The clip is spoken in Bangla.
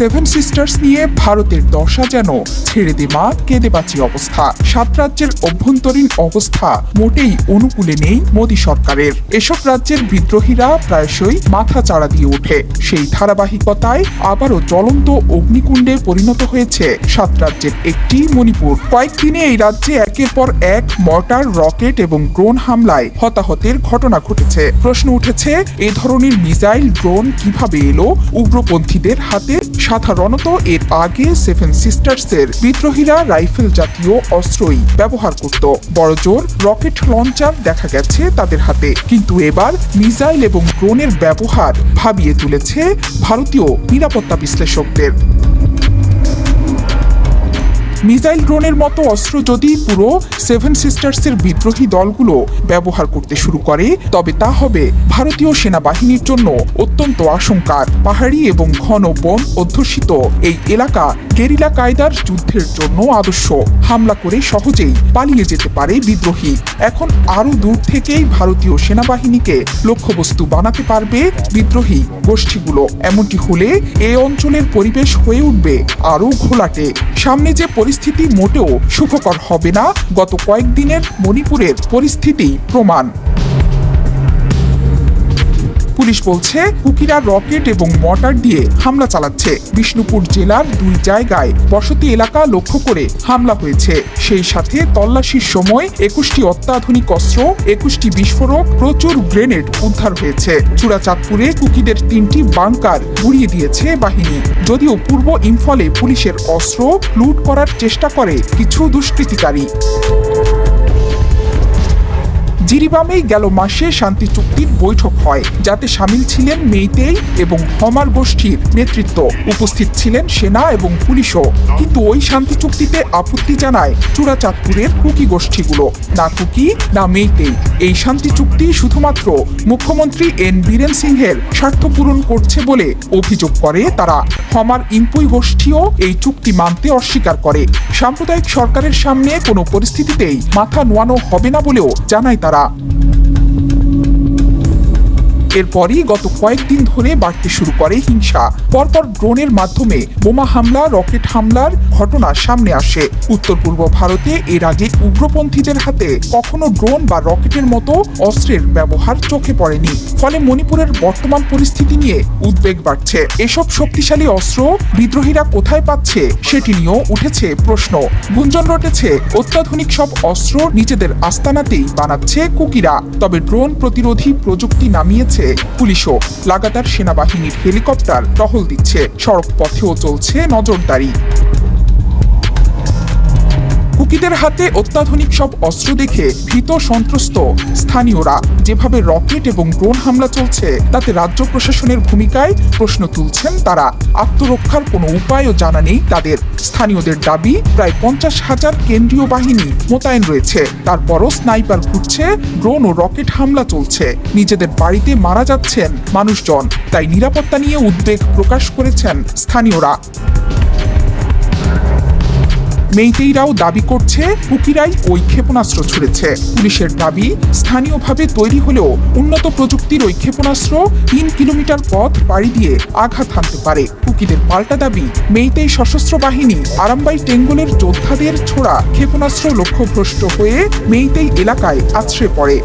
সেভেন সিস্টার্স নিয়ে ভারতের দশা যেন ছেড়ে দে মা, কেঁদে বাঁচি অবস্থা। সাত রাজ্যের অভ্যন্তরীণ অবস্থা মোটেই অনুকূলে নেই মোদী সরকারের। এসব রাজ্যের বিদ্রোহীরা প্রায়শই মাথা চাড়া দিয়ে ওঠে। সেই ধারাবাহিকতায় আবারও জ্বলন্ত অগ্নিকুণ্ডে পরিণত হয়েছে সাত রাজ্যের একটি মণিপুর। কয়েকদিনে এই রাজ্যে একের পর এক মর্টার রকেট এবং ড্রোন হামলায় হতাহতের ঘটনা ঘটেছে। প্রশ্ন উঠেছে, এ ধরনের মিসাইল ড্রোন কীভাবে এলো? উগ্রপন্থীদের হাতে সাধারণত এর আগে সেভেন সিস্টার্সের বিদ্রোহীরা রাইফেল জাতীয় অস্ত্রই ব্যবহার করত। বড়জোর রকেট লঞ্চার দেখা গেছে তাদের হাতে। কিন্তু এবার মিসাইল এবং ড্রোনের ব্যবহার ভাবিয়ে তুলেছে ভারতীয় নিরাপত্তা বিশ্লেষকদের। মিসাইল ড্রোনের মতো অস্ত্র যদি পুরো সেভেন সিস্টার্সের বিদ্রোহী দলগুলো ব্যবহার করতে শুরু করে, তবে তা হবে ভারতীয় সেনাবাহিনীর জন্য অত্যন্ত আশঙ্কার। পাহাড়ি এবং ঘন বন অধ্যুষিত এই এলাকা গেরিলা কায়দার যুদ্ধের জন্য আদর্শ। হামলা করে সহজেই পালিয়ে যেতে পারে বিদ্রোহী। এখন আরও দূর থেকেই ভারতীয় সেনাবাহিনীকে লক্ষ্যবস্তু বানাতে পারবে বিদ্রোহী গোষ্ঠীগুলো। এমনটি হলে এ অঞ্চলের পরিবেশ হয়ে উঠবে আরও ঘোলাটে। সামনে যে পরিস্থিতি মোটেও সুখকর হবে না। গত কয়েকদিনের মণিপুরের পরিস্থিতি প্রমাণ। পুলিশ বলছে, কুকিরা রকেট এবং মর্টার দিয়ে হামলা চালাচ্ছে। বিষ্ণুপুর জেলার দুই জায়গায় বসতি এলাকা লক্ষ্য করে হামলা হয়েছে। সেই সাথে তল্লাশির সময় একুশটি অত্যাধুনিক অস্ত্র, একুশটি বিস্ফোরক, প্রচুর গ্রেনেড উদ্ধার হয়েছে। চূড়াচাঁদপুরে কুকিদের তিনটি বাংকার গুড়িয়ে দিয়েছে বাহিনী। যদিও পূর্ব ইম্ফলে পুলিশের অস্ত্র লুট করার চেষ্টা করে কিছু দুষ্কৃতিকারী। জিরিবামেই গেল মাসে শান্তি চুক্তির বৈঠক হয়, যাতে সামিল ছিলেন মেইতেই এবং হমার গোষ্ঠীর নেতৃত্ব। উপস্থিত ছিলেন সেনা এবং পুলিশও। কিন্তু ওই শান্তি চুক্তিতে আপত্তি জানায় চূড়াচাঁদপুরের কুকি গোষ্ঠীগুলো, না কুকি, না মেইতেই। এই শান্তি চুক্তি শুধুমাত্র মুখ্যমন্ত্রী এন বীরেন সিংহের স্বার্থ পূরণ করছে বলে অভিযোগ করে তারা। হমার ইম্পুই গোষ্ঠীও এই চুক্তি মানতে অস্বীকার করে। সাম্প্রদায়িক সরকারের সামনে কোনো পরিস্থিতিতেই মাথা নোয়ানো হবে না বলেও জানায় তারা। ら。এরপরই গত কয়েকদিন ধরে বাড়তে শুরু করে হিংসা। পরপর ড্রোনের মাধ্যমে বোমা হামলা, রকেট হামলার ঘটনা সামনে আসে। উত্তর পূর্ব ভারতে এর আগে উগ্রপন্থীদের হাতে কখনো ড্রোন বা রকেটের মতো অস্ত্রের ব্যবহার চোখে পড়েনি। ফলে মণিপুরের বর্তমান পরিস্থিতি নিয়ে উদ্বেগ বাড়ছে। এসব শক্তিশালী অস্ত্র বিদ্রোহীরা কোথায় পাচ্ছে সেটি নিয়েও উঠেছে প্রশ্ন। গুঞ্জন রটেছে, অত্যাধুনিক সব অস্ত্র নিজেদের আস্তানাতেই বানাচ্ছে কুকিরা। তবে ড্রোন প্রতিরোধী প্রযুক্তি নামিয়েছে পুলিশও লাগাতার সেনাবাহিনীর হেলিকপ্টার টহল দিচ্ছে। সড়ক পথেও চলছে নজরদারি। কুকিদের হাতে অত্যাধুনিক সব অস্ত্র দেখে ভীত সন্ত্রস্ত স্থানীয়রা। যেভাবে রকেট এবং ড্রোন হামলা চলছে, তাতে রাজ্য প্রশাসনের ভূমিকায় প্রশ্ন তুলছেন তারা। আত্মরক্ষার কোনো উপায়ও জানা নেই তাদের। স্থানীয়দের দাবি, প্রায় পঞ্চাশ হাজার কেন্দ্রীয় বাহিনী মোতায়েন রয়েছে। তারপরও স্নাইপার ঘুরছে, ড্রোন ও রকেট হামলা চলছে। নিজেদের বাড়িতে মারা যাচ্ছেন মানুষজন। তাই নিরাপত্তা নিয়ে উদ্বেগ প্রকাশ করেছেন স্থানীয়রা। মেইতেইরাও দাবি করছে কুকিরাই ওই ক্ষেপণাস্ত্র ছুড়েছে। পুলিশের দাবি, স্থানীয়ভাবে তৈরি হলেও উন্নত প্রযুক্তির ওই ক্ষেপণাস্ত্র তিন কিলোমিটার পথ পাড়ি দিয়ে আঘাত হানতে পারে। কুকিদের পাল্টা দাবি মেইতেই সশস্ত্র বাহিনী আরামবাই টেঙ্গলের যোদ্ধাদের ছোড়া ক্ষেপণাস্ত্র লক্ষ্যভ্রষ্ট হয়ে মেইতেই এলাকায় আছড়ে পড়ে।